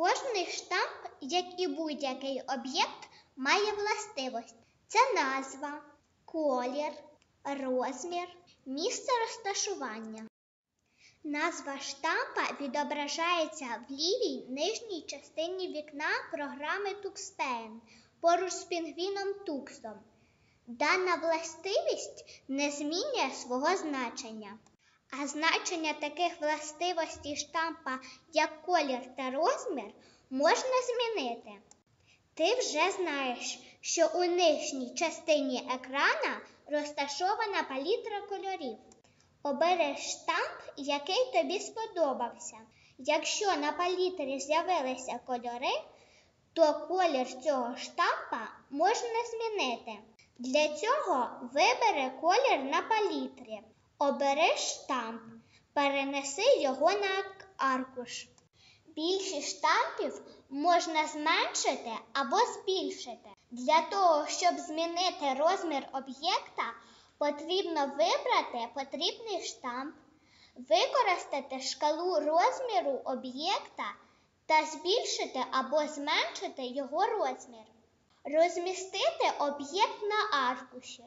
Кожний штамп, як і будь-який об'єкт, має властивості. Це назва, колір, розмір, місце розташування. Назва штампа відображається в лівій нижній частині вікна програми TuxPen поруч з пінгвіном Туксом. Дана властивість не змінює свого значення, а значення таких властивостей штампа, як колір та розмір, можна змінити. Ти вже знаєш, що у нижній частині екрана розташована палітра кольорів. Обереш штамп, який тобі сподобався. Якщо на палітрі з'явилися кольори, то колір цього штампа можна змінити. Для цього вибери колір на палітрі, обери штамп, перенеси його на аркуш. Більшість штампів можна зменшити або збільшити. Для того, щоб змінити розмір об'єкта, потрібно вибрати потрібний штамп, використати шкалу розміру об'єкта та збільшити або зменшити його розмір. Розмістити об'єкт на аркуші.